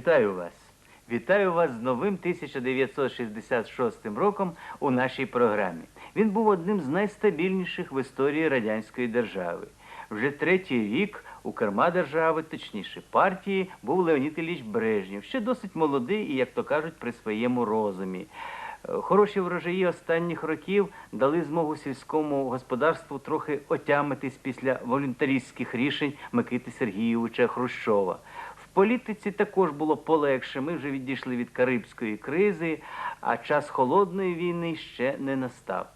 Вітаю вас! Вітаю вас з новим 1966 роком у нашій програмі. Він був одним з найстабільніших в історії радянської держави. Вже третій рік у керма держави, точніше партії, був Леонід Ілліч Брежнєв, ще досить молодий і, як то кажуть, при своєму розумі. Е, Хороші врожаї останніх років дали змогу сільському господарству трохи отямитись після волюнтаристських рішень Микити Сергійовича Хрущова. В політиці також було полегше. Ми вже відійшли від Карибської кризи, а час холодної війни ще не настав.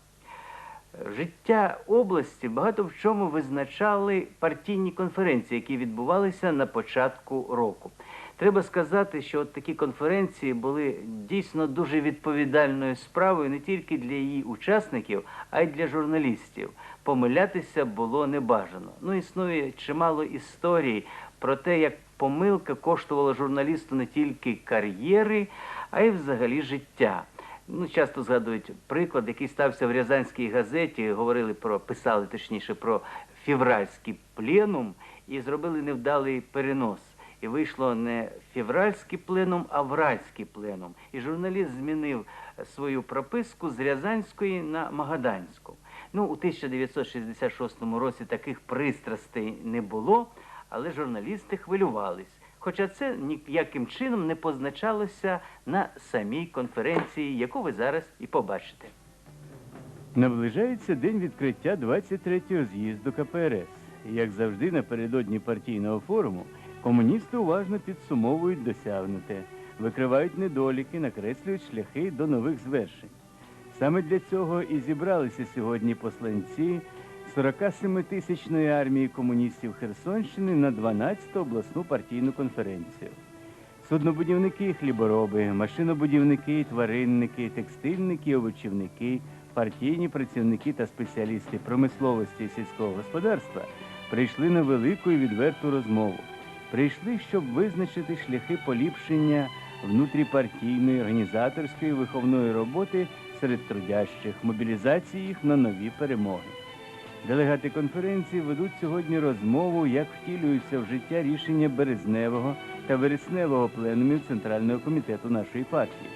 Життя області багато в чому визначали партійні конференції, які відбувалися на початку року. Треба сказати, що от такі конференції були дійсно дуже відповідальною справою не тільки для її учасників, а й для журналістів. Помилятися було небажано. Ну, існує чимало історій про те, як помилка коштувала журналісту не тільки кар'єри, а й взагалі життя. Ну, часто згадують приклад, який стався в Рязанській газеті. Говорили про, писали точніше про февральський пленум і зробили невдалий перенос. І вийшло не февральський пленум, а вральський пленум. І журналіст змінив свою прописку з Рязанської на Магаданську. Ну, у 1966 році таких пристрастей не було, але журналісти хвилювались. Хоча це ніяким чином не позначалося на самій конференції, яку ви зараз і побачите. Наближається день відкриття 23-го з'їзду КПРС. Як завжди, напередодні партійного форуму комуністи уважно підсумовують досягнуте, викривають недоліки, накреслюють шляхи до нових звершень. Саме для цього і зібралися сьогодні посланці 47-тисячної армії комуністів Херсонщини на 12-ту обласну партійну конференцію. Суднобудівники, хлібороби, машинобудівники, тваринники, текстильники, овочівники, партійні працівники та спеціалісти промисловості і сільського господарства прийшли на велику і відверту розмову. Прийшли, щоб визначити шляхи поліпшення внутріпартійної, організаторської виховної роботи серед трудящих, мобілізації їх на нові перемоги. Делегати конференції ведуть сьогодні розмову, як втілюються в життя рішення березневого та вересневого пленумів Центрального комітету нашої партії.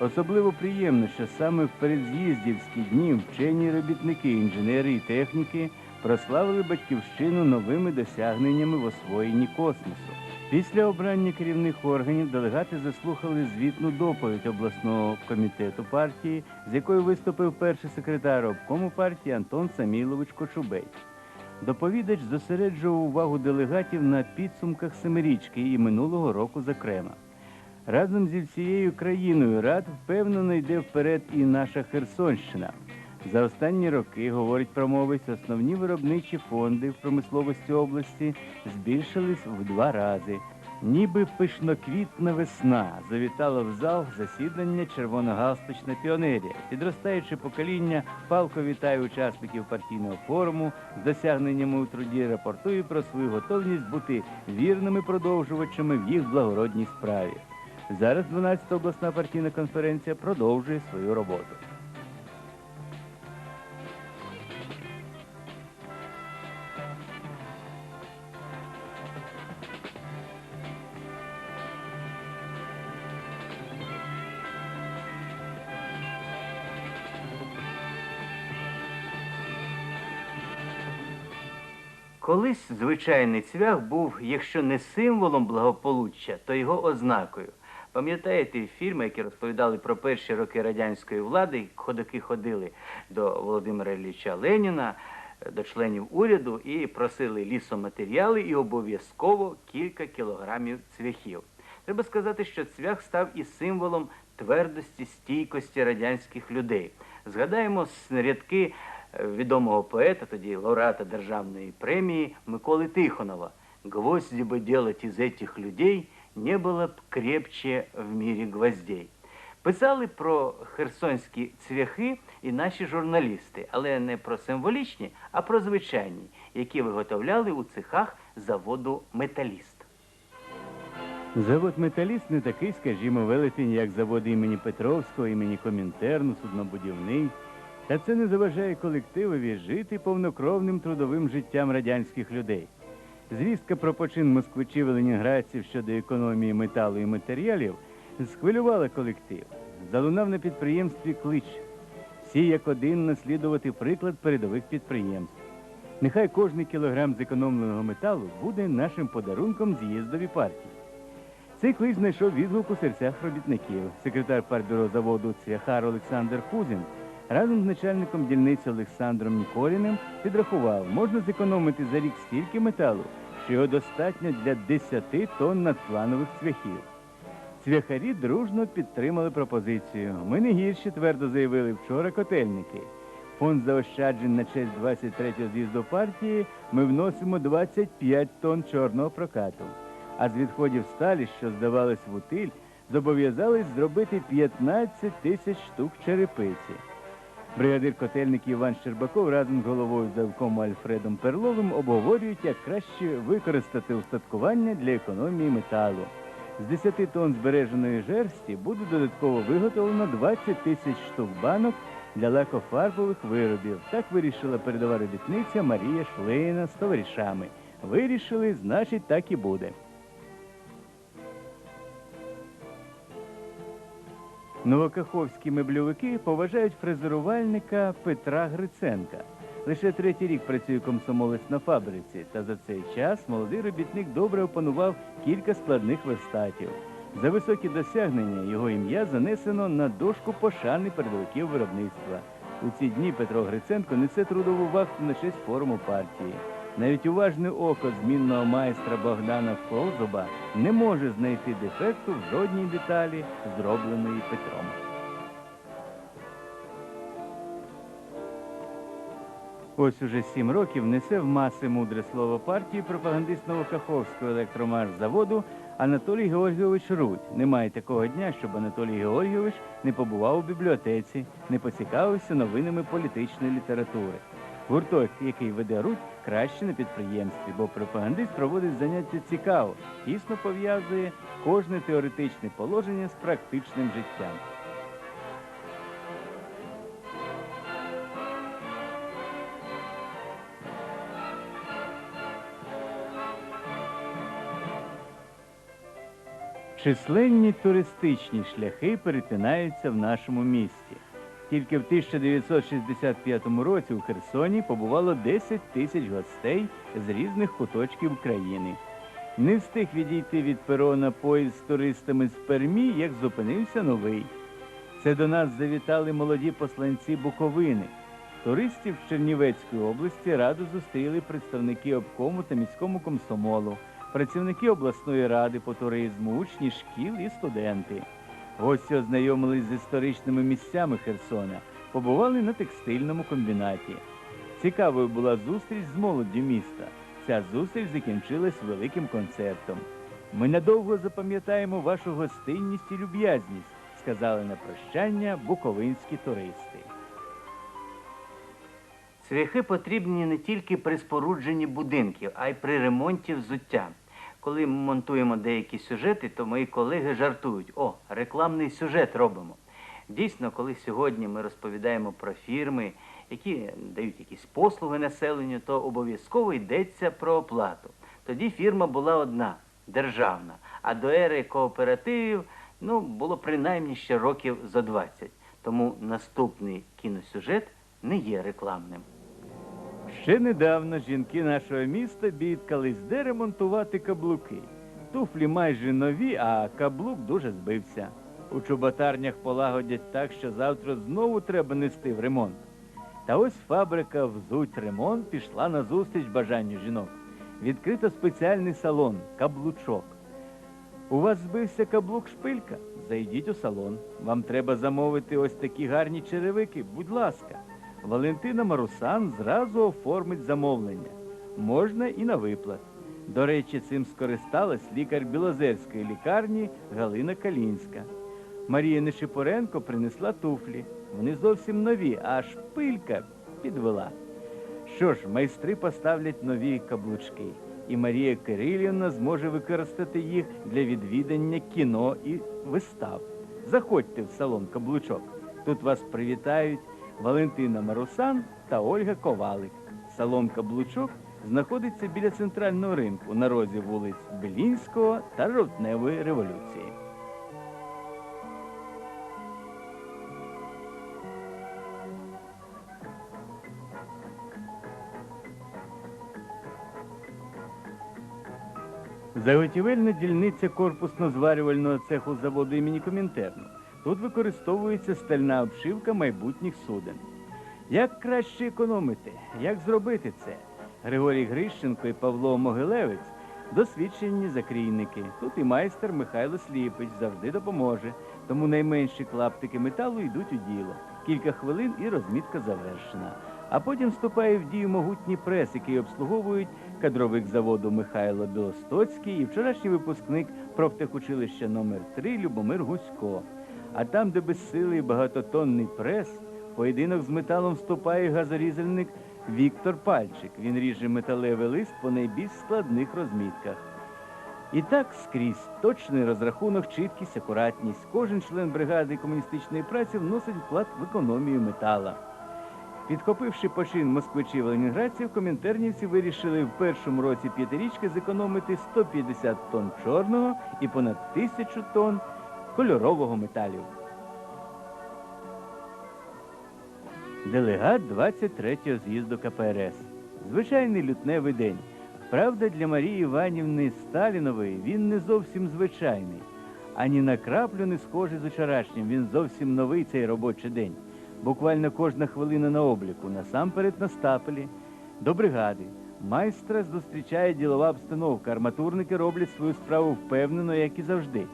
Особливо приємно, що саме в передз'їздівські дні вчені робітники, інженери і техніки прославили батьківщину новими досягненнями в освоєнні космосу. Після обрання керівних органів делегати заслухали звітну доповідь обласного комітету партії, з якою виступив перший секретар обкому партії Антон Самілович Кочубей. Доповідач зосереджував увагу делегатів на підсумках семирічки і минулого року, зокрема. Разом зі всією країною рад впевнено йде вперед і наша Херсонщина. За останні роки, говорить промовець, основні виробничі фонди в промисловості області збільшились в два рази. Ніби пишноквітна весна завітала в зал засідання червоногалстучна піонерія. Підростаюче покоління палко вітає учасників партійного форуму з досягненнями у труді, рапортує про свою готовність бути вірними продовжувачами в їх благородній справі. Зараз 12-та обласна партійна конференція продовжує свою роботу. Колись звичайний цвях був, якщо не символом благополуччя, то його ознакою. Пам'ятаєте фільми, які розповідали про перші роки радянської влади, ходоки ходили до Володимира Ілліча Леніна, до членів уряду і просили лісоматеріали і обов'язково кілька кілограмів цвяхів. Треба сказати, що цвях став і символом твердості, стійкості радянських людей. Згадаємо рядки відомого поета, тоді лауреата державної премії Миколи Тихонова. Гвозди бы делать из этих людей не было б крепче в мире гвоздей. Писали про херсонські цвяхи і наші журналісти, але не про символічні, а про звичайні, які виготовляли у цехах заводу Металіст. Завод Металіст не такий, скажімо, велетень, як заводи імені Петровського, імені Комінтерну, суднобудівний. Та це не заважає колективові жити повнокровним трудовим життям радянських людей. Звістка про почин москвичів і ленінградців щодо економії металу і матеріалів схвилювала колектив. Залунав на підприємстві клич. Всі як один наслідувати приклад передових підприємств. Нехай кожний кілограм зекономленого металу буде нашим подарунком з'їздові партії. Цей клич знайшов відгук у серцях робітників. Секретар партбюро заводу Цвяхар Олександр Кузін разом з начальником дільниці Олександром Ніколіним підрахував, можна зекономити за рік стільки металу, що його достатньо для 10 тонн надпланових цвяхів. Цвяхарі дружно підтримали пропозицію. Ми не гірші, твердо заявили вчора котельники. Фонд заощаджень на честь 23-го з'їзду партії ми вносимо 25 тонн чорного прокату. А з відходів сталі, що здавались в утиль, зобов'язались зробити 15 тисяч штук черепиці. Бригадир котельників Іван Щербаков разом з головою завкому Альфредом Перловим обговорюють, як краще використати устаткування для економії металу. З 10 тонн збереженої жерсті буде додатково виготовлено 20 тисяч штук банок для лакофарбових виробів. Так вирішила передова робітниця Марія Шлейна з товаришами. Вирішили, значить, так і буде. Новокаховські мебльовики поважають фрезерувальника Петра Гриценка. Лише третій рік працює комсомолець на фабриці, та за цей час молодий робітник добре опанував кілька складних верстатів. За високі досягнення його ім'я занесено на дошку пошани передовиків виробництва. У ці дні Петро Гриценко несе трудову вахту на честь форуму партії. Навіть уважне око змінного майстра Богдана Фолзоба не може знайти дефекту в жодній деталі, зробленої Петром. Ось уже сім років несе в маси мудре слово партії пропагандист Новокаховського електромашзаводу Анатолій Георгійович Рудь. Немає такого дня, щоб Анатолій Георгійович не побував у бібліотеці, не поцікавився новинами політичної літератури. Гурток, який веде Рудь, краще на підприємстві, бо пропагандист проводить заняття цікаво, тісно пов'язує кожне теоретичне положення з практичним життям. Численні туристичні шляхи перетинаються в нашому місті. Тільки в 1965 році у Херсоні побувало 10 тисяч гостей з різних куточків країни. Не встиг відійти від перона поїзд з туристами з Пермі, як зупинився новий. Це до нас завітали молоді посланці Буковини. Туристів з Чернівецької області радо зустріли представники обкому та міському комсомолу, працівники обласної ради по туризму, учні шкіл і студенти. Гості ознайомились з історичними місцями Херсона, побували на текстильному комбінаті. Цікавою була зустріч з молоддю міста. Ця зустріч закінчилась великим концертом. Ми надовго запам'ятаємо вашу гостинність і люб'язність, сказали на прощання буковинські туристи. Цвяхи потрібні не тільки при спорудженні будинків, а й при ремонті взуття. Коли ми монтуємо деякі сюжети, то мої колеги жартують: о, рекламний сюжет робимо. Дійсно, коли сьогодні ми розповідаємо про фірми, які дають якісь послуги населенню, то обов'язково йдеться про оплату. Тоді фірма була одна державна, а до ери кооперативів ну, було принаймні ще років зо 20. Тому наступний кіносюжет не є рекламним. Ще недавно жінки нашого міста бідкались, де ремонтувати каблуки. Туфлі майже нові, а каблук дуже збився. У чоботарнях полагодять так, що завтра знову треба нести в ремонт. Та ось фабрика взуть ремонт пішла на зустріч бажанню жінок. Відкрито спеціальний салон каблучок. У вас збився каблук шпилька? Зайдіть у салон. Вам треба замовити ось такі гарні черевики. Будь ласка. Валентина Марусан зразу оформить замовлення. Можна і на виплат. До речі, цим скористалась лікар Білозерської лікарні Галина Калінська. Марія Нечипоренко принесла туфлі. Вони зовсім нові, а шпилька підвела. Що ж, майстри поставлять нові каблучки, і Марія Кирилівна зможе використати їх для відвідання кіно і вистав. Заходьте в салон каблучок. Тут вас привітають Валентина Марусан та Ольга Ковалик. Салон каблучок знаходиться біля центрального ринку на розі вулиць Белінського та Жовтневої революції. Заготівельна дільниця корпусно-зварювального цеху заводу імені Комінтерну. Тут використовується стальна обшивка майбутніх суден. Як краще економити? Як зробити це? Григорій Грищенко і Павло Могилевець досвідчені закрійники. Тут і майстер Михайло Сліпич завжди допоможе, тому найменші клаптики металу йдуть у діло. Кілька хвилин і розмітка завершена. А потім вступає в дію могутній прес, який обслуговують кадровик заводу Михайло Білостоцький і вчорашній випускник профтехучилища номер 3 Любомир Гусько. А там, де безсилий багатотонний прес, поєдинок з металом вступає газорізальник Віктор Пальчик. Він ріже металевий лист по найбільш складних розмітках. І так скрізь точний розрахунок, чіткість, акуратність. Кожен член бригади комуністичної праці вносить вклад в економію метала. Підхопивши почин москвичів ленінградців, комінтернівці вирішили в першому році п'ятирічки зекономити 150 тонн чорного і понад тисячу тонн кольорового металів. Делегат 23-го з'їзду КПРС. Звичайний лютневий день. Правда, для Марії Іванівни Сталінової він не зовсім звичайний. Ані на краплю не схожий з вчорашнім. Він зовсім новий цей робочий день. Буквально кожна хвилина на обліку, насамперед на стапелі, до бригади. Майстра зустрічає ділова обстановка. Арматурники роблять свою справу впевнено, як і завжди.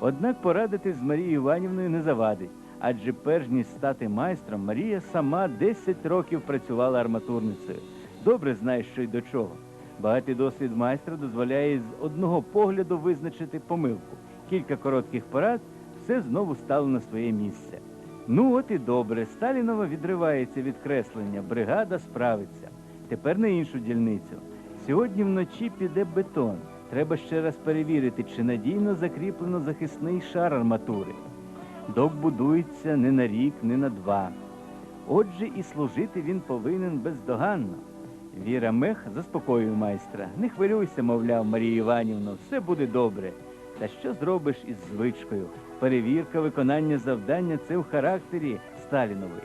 Однак порадитись з Марією Іванівною не завадить. Адже перш ніж стати майстром, Марія сама 10 років працювала арматурницею. Добре знає, що й до чого. Багатий досвід майстра дозволяє з одного погляду визначити помилку. Кілька коротких порад, все знову стало на своє місце. Ну от і добре. Сталінова відривається від креслення. Бригада справиться. Тепер на іншу дільницю. Сьогодні вночі піде бетон. Треба ще раз перевірити, чи надійно закріплено захисний шар арматури. Док будується не на рік, не на два. Отже, і служити він повинен бездоганно. Віра Мех заспокоює майстра. Не хвилюйся, мовляв Марія Іванівна, все буде добре. Та що зробиш із звичкою? Перевірка виконання завдання це в характері Сталінової.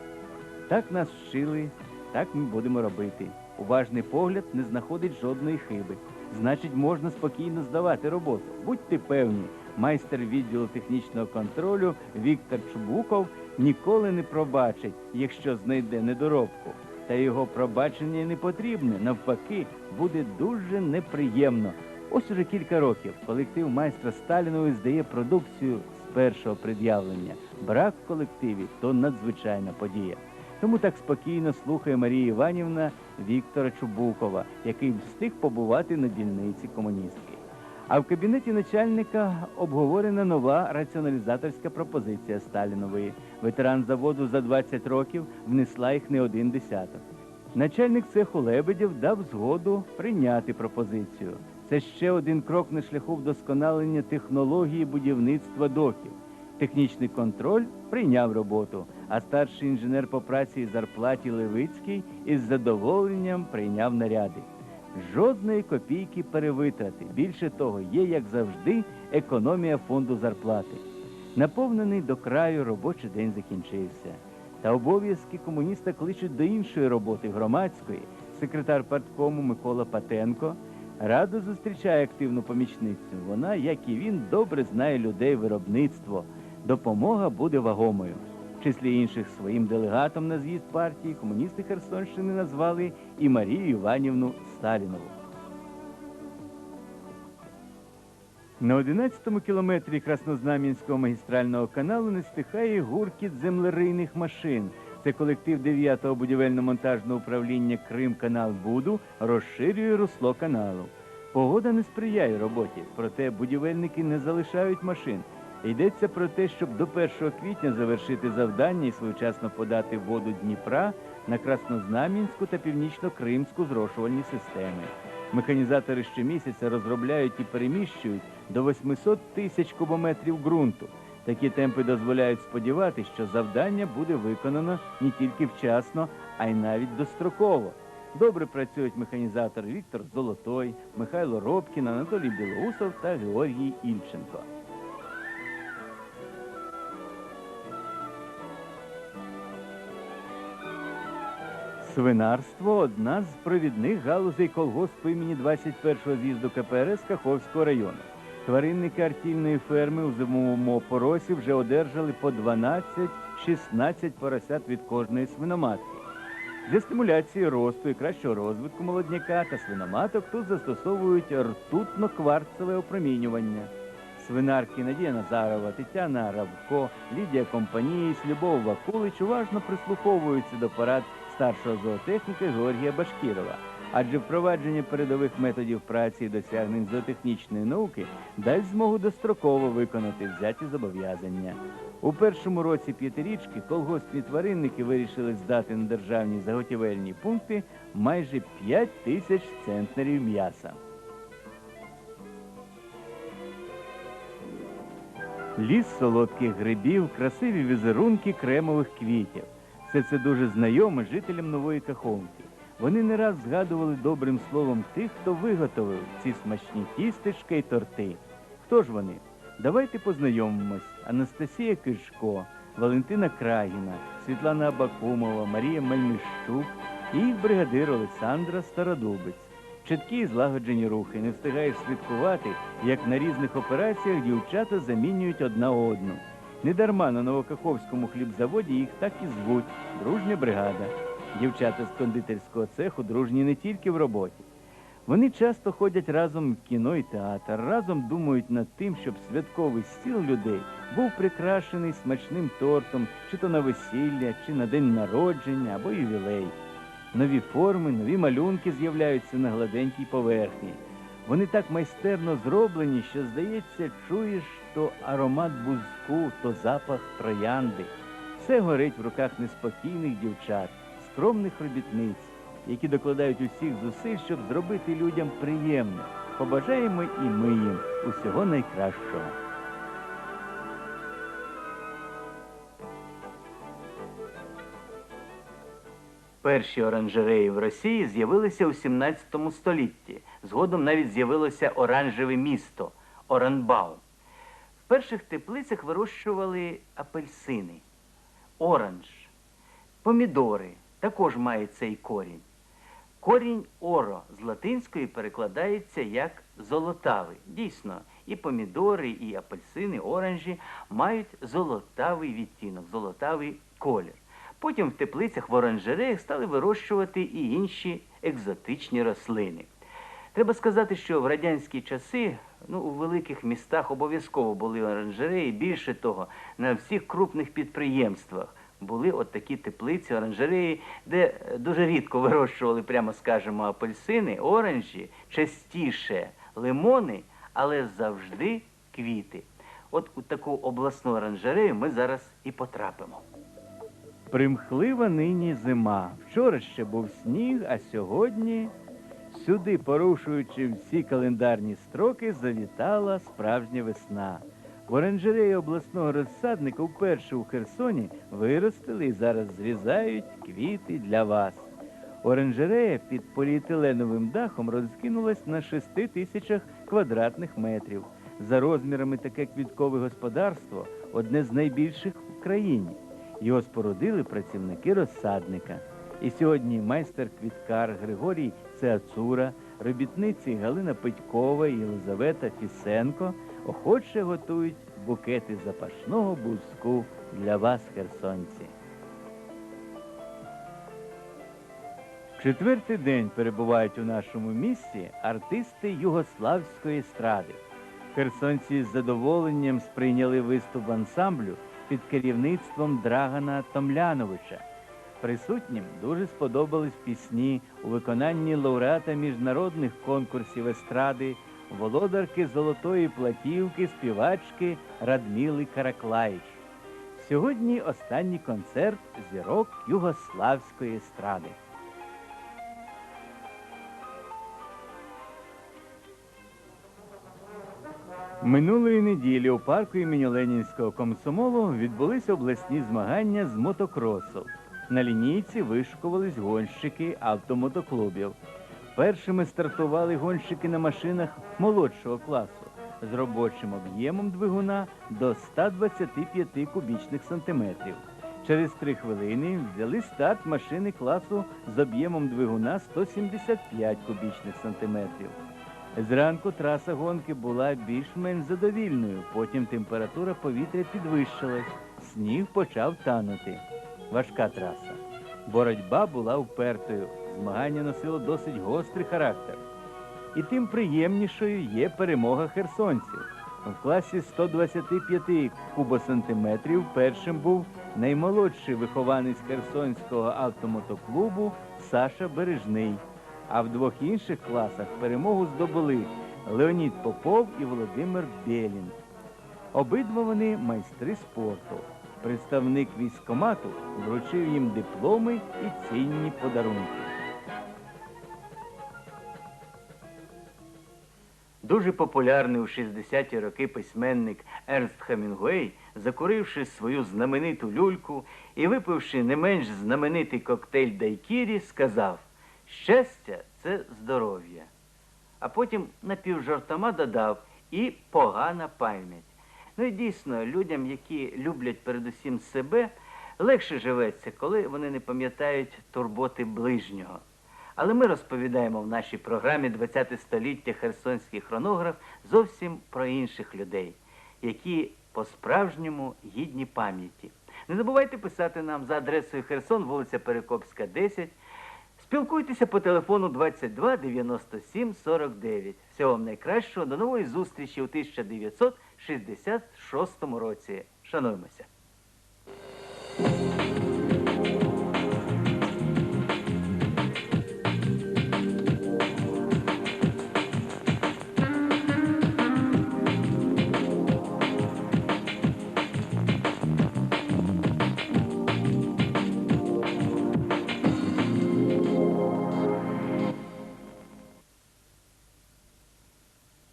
Так нас вчили, так ми будемо робити. Уважний погляд не знаходить жодної хиби. Значить, можна спокійно здавати роботу. Будьте певні, майстер відділу технічного контролю Віктор Чубуков ніколи не пробачить, якщо знайде недоробку. Та його пробачення не потрібне. Навпаки, буде дуже неприємно. Ось уже кілька років колектив майстра Сталінової здає продукцію з першого пред'явлення. Брак в колективі то надзвичайна подія. Тому так спокійно слухає Марія Іванівна Віктора Чубукова, який встиг побувати на дільниці комуністки. А в кабінеті начальника обговорена нова раціоналізаторська пропозиція Сталінової. Ветеран заводу за 20 років внесла їх не один десяток. Начальник цеху Лебедєв дав згоду прийняти пропозицію. Це ще один крок на шляху вдосконалення технології будівництва доків. Технічний контроль прийняв роботу, а старший інженер по праці і зарплаті Левицький із задоволенням прийняв наряди. Жодної копійки перевитрати. Більше того, є, як завжди, економія фонду зарплати. Наповнений до краю робочий день закінчився. Та обов'язки комуніста кличуть до іншої роботи громадської. Секретар парткому Микола Патенко радо зустрічає активну помічницю. Вона, як і він, добре знає людей виробництво. Допомога буде вагомою. В числі інших своїм делегатом на з'їзд партії комуністи Херсонщини назвали і Марію Іванівну Сталінову. На 11-му кілометрі Краснознам'янського магістрального каналу не стихає гуркіт землерийних машин. Це колектив 9-го будівельно-монтажного управління Кримканалбуду розширює русло каналу. Погода не сприяє роботі, проте будівельники не залишають машин. Йдеться про те, щоб до 1 квітня завершити завдання і своєчасно подати воду Дніпра на Краснознам'янську та Північно-Кримську зрошувальні системи. Механізатори щомісяця розробляють і переміщують до 800 тисяч кубометрів ґрунту. Такі темпи дозволяють сподіватися, що завдання буде виконано не тільки вчасно, а й навіть достроково. Добре працюють механізатори Віктор Золотой, Михайло Робкін, Анатолій Білоусов та Георгій Ільченко. Свинарство одна з провідних галузей колгоспу імені 21-го з'їзду КПРС Каховського району. Тваринники артільної ферми у зимовому опоросі вже одержали по 12-16 поросят від кожної свиноматки. Для стимуляції росту і кращого розвитку молодняка та свиноматок тут застосовують ртутно-кварцеве опромінювання. Свинарки Надія Назарова, Тетяна Равко, Лідія Компанієць, Любов Вакулич уважно прислуховуються до порад старшого зоотехніка Георгія Башкірова. Адже впровадження передових методів праці і досягнень зоотехнічної науки дасть змогу достроково виконати взяті зобов'язання. У першому році п'ятирічки колгоспні тваринники вирішили здати на державні заготівельні пункти майже 5 тисяч центнерів м'яса. Ліс солодких грибів, красиві візерунки кремових квітів. Все це дуже знайоме жителям нової Каховки. Вони не раз згадували добрим словом тих, хто виготовив ці смачні тістечка й торти. Хто ж вони? Давайте познайомимось. Анастасія Кишко, Валентина Крагіна, Світлана Абакумова, Марія Мельнищук і їх бригадир Олександра Стародубець. Чіткі і злагоджені рухи, не встигаєш слідкувати, як на різних операціях дівчата замінюють одна одну. Недарма на Новокаховському хлібзаводі їх так і звуть дружня бригада. Дівчата з кондитерського цеху дружні не тільки в роботі. Вони часто ходять разом в кіно і театр, разом думають над тим, щоб святковий стіл людей був прикрашений смачним тортом, чи то на весілля, чи на день народження або ювілей. Нові форми, нові малюнки з'являються на гладенькій поверхні. Вони так майстерно зроблені, що, здається, чуєш то аромат бузку, то запах троянди. Все горить в руках неспокійних дівчат, скромних робітниць, які докладають усіх зусиль, щоб зробити людям приємно. Побажаємо і ми їм усього найкращого. Перші оранжереї в Росії з'явилися у 17 столітті. Згодом навіть з'явилося оранжеве місто Оранбау. В перших теплицях вирощували апельсини, оранж, помідори також має цей корінь. Корінь оро з латинської перекладається як золотавий. Дійсно, і помідори, і апельсини, оранжі мають золотавий відтінок, золотавий колір. Потім в теплицях в оранжереях стали вирощувати і інші екзотичні рослини. Треба сказати, що в радянські часи ну, у великих містах обов'язково були оранжереї. Більше того, на всіх крупних підприємствах були от такі теплиці, оранжереї, де дуже рідко вирощували, прямо скажемо, апельсини, оранжі, частіше лимони, але завжди квіти. От у таку обласну оранжерею ми зараз і потрапимо. Примхлива нині зима. Вчора ще був сніг, а сьогодні сюди, порушуючи всі календарні строки, завітала справжня весна. В оранжереї обласного розсадника вперше у Херсоні виростили і зараз зрізають квіти для вас. Оранжерея під поліетиленовим дахом розкинулась на 6 тисячах квадратних метрів. За розмірами таке квіткове господарство одне з найбільших в країні. Його спорудили працівники розсадника. І сьогодні майстер-квіткар Григорій Цеацура, робітниці Галина Петькова і Єлизавета Фісенко охоче готують букети запашного бузку для вас, херсонці. Четвертий день перебувають у нашому місті артисти югославської естради. Херсонці з задоволенням сприйняли виступ ансамблю під керівництвом Драгана Томляновича. Присутнім дуже сподобались пісні у виконанні лауреата міжнародних конкурсів естради володарки золотої платівки, співачки Радміли Караклаїч. Сьогодні останній концерт зірок югославської естради. Минулої неділі у парку імені Ленінського комсомолу відбулися обласні змагання з мотокросу. На лінійці вишукувались гонщики автомотоклубів. Першими стартували гонщики на машинах молодшого класу з робочим об'ємом двигуна до 125 кубічних сантиметрів. Через три хвилини взяли старт машини класу з об'ємом двигуна 175 кубічних сантиметрів. Зранку траса гонки була більш-менш задовільною, потім температура повітря підвищилась, сніг почав танути. Важка траса. Боротьба була впертою, змагання носило досить гострий характер. І тим приємнішою є перемога херсонців. В класі 125 кубосантиметрів першим був наймолодший вихованець Херсонського автомотоклубу Саша Бережний. А в двох інших класах перемогу здобули Леонід Попов і Володимир Бєлін. Обидва вони майстри спорту. Представник військкомату вручив їм дипломи і цінні подарунки. Дуже популярний у 60-ті роки письменник Ернст Хемінгуей, закуривши свою знамениту люльку і випивши не менш знаменитий коктейль Дайкірі, сказав щастя це здоров'я. А потім напівжартома додав і погана пам'ять. Ну і дійсно, людям, які люблять передусім себе, легше живеться, коли вони не пам'ятають турботи ближнього. Але ми розповідаємо в нашій програмі «20 століття Херсонський хронограф зовсім про інших людей, які по-справжньому гідні пам'яті. Не забувайте писати нам за адресою Херсон, вулиця Перекопська, 10. Спілкуйтеся по телефону 22 97 49. Всього вам найкращого. До нової зустрічі у 1966 році. Шануємося.